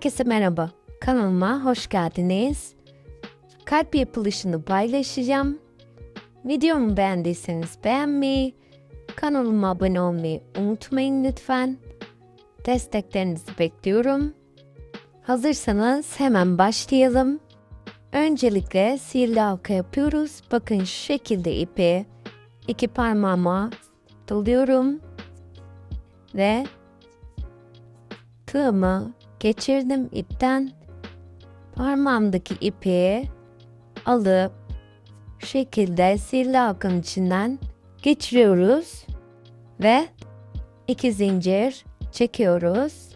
Herkese merhaba. Kanalıma hoş geldiniz. Kalp yapılışını paylaşacağım. Videomu beğendiyseniz beğenmeyi, kanalıma abone olmayı unutmayın lütfen. Desteklerinizi bekliyorum. Hazırsanız hemen başlayalım. Öncelikle sihirli halka yapıyoruz. Bakın şu şekilde ipi iki parmağıma doluyorum ve tığımı geçirdim ipten parmağımdaki ipi alıp şekilde sihirli halkanın içinden geçiriyoruz ve iki zincir çekiyoruz.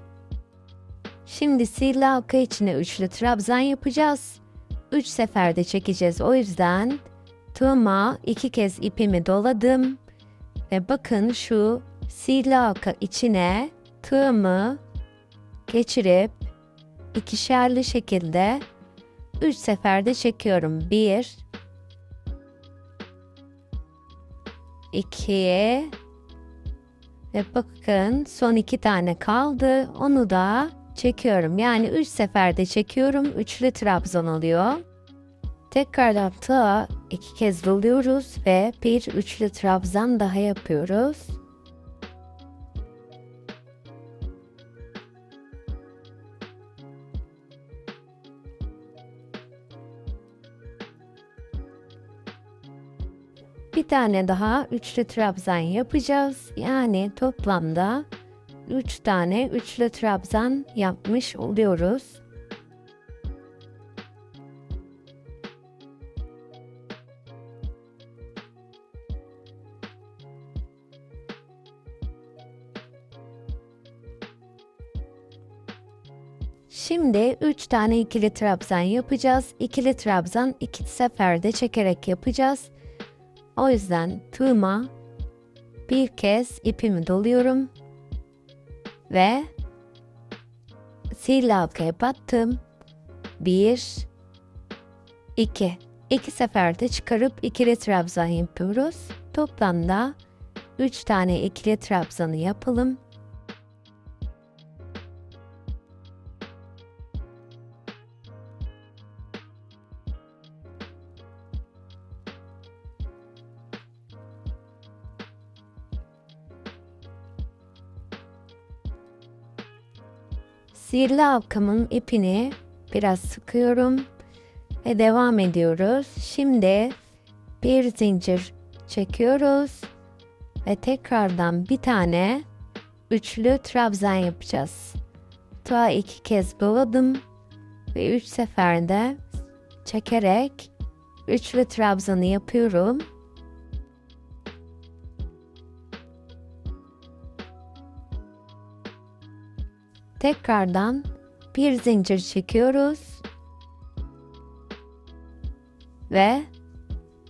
Şimdi sihirli halka içine üçlü trabzan yapacağız. Üç seferde çekeceğiz. O yüzden tığıma iki kez ipimi doladım ve bakın şu sihirli halka içine tığımı geçirip ikişerli şekilde 3 seferde çekiyorum. 1 2 ve bakın son iki tane kaldı. Onu da çekiyorum. Yani 3 seferde çekiyorum. Üçlü trabzan oluyor. Tekrardan tığa iki kez doluyoruz ve bir üçlü trabzan daha yapıyoruz. Bir tane daha üçlü trabzan yapacağız. Yani toplamda 3 tane üçlü trabzan yapmış oluyoruz. Şimdi 3 tane ikili trabzan yapacağız. İkili trabzan iki seferde çekerek yapacağız. O yüzden tığıma bir kez ipimi doluyorum ve halkaya battım. Bir, iki. İki seferde çıkarıp ikili trabzan yapıyoruz. Toplamda üç tane ikili trabzanı yapalım. Sihirli halkamın ipini biraz sıkıyorum ve devam ediyoruz. Şimdi bir zincir çekiyoruz ve tekrardan bir tane üçlü trabzan yapacağız. Ta iki kez doladım ve üç seferde çekerek üçlü trabzanı yapıyorum. Tekrardan bir zincir çekiyoruz. Ve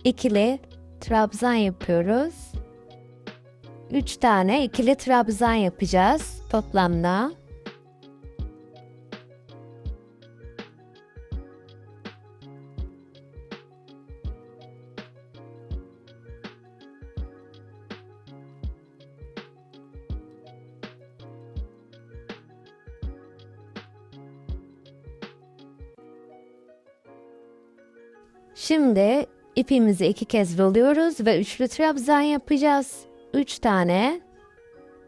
ikili trabzan yapıyoruz. 3 tane ikili trabzan yapacağız toplamda. Şimdi ipimizi iki kez doluyoruz ve üçlü trabzan yapacağız. Üç tane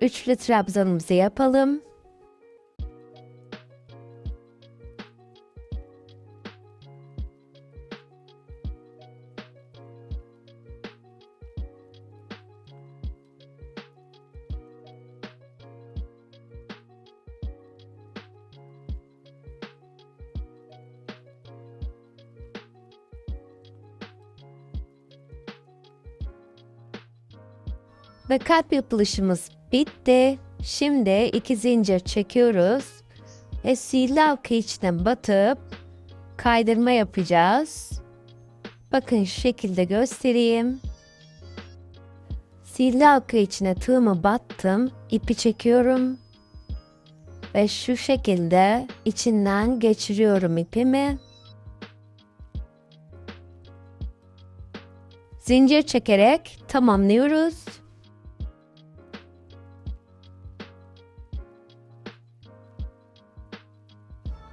üçlü trabzanımızı yapalım. Ve kalp yapılışımız bitti. Şimdi iki zincir çekiyoruz. Sihirli halka içine batıp kaydırma yapacağız. Bakın şu şekilde göstereyim. Sihirli içine tığımı battım. ipi çekiyorum. Ve şu şekilde içinden geçiriyorum ipimi. Zincir çekerek tamamlıyoruz.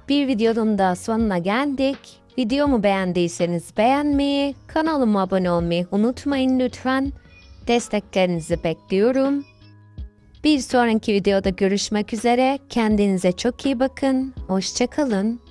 Bir videonun da sonuna geldik. Videomu beğendiyseniz beğenmeyi, kanalıma abone olmayı unutmayın lütfen. Desteklerinizi bekliyorum. Bir sonraki videoda görüşmek üzere. Kendinize çok iyi bakın. Hoşçakalın.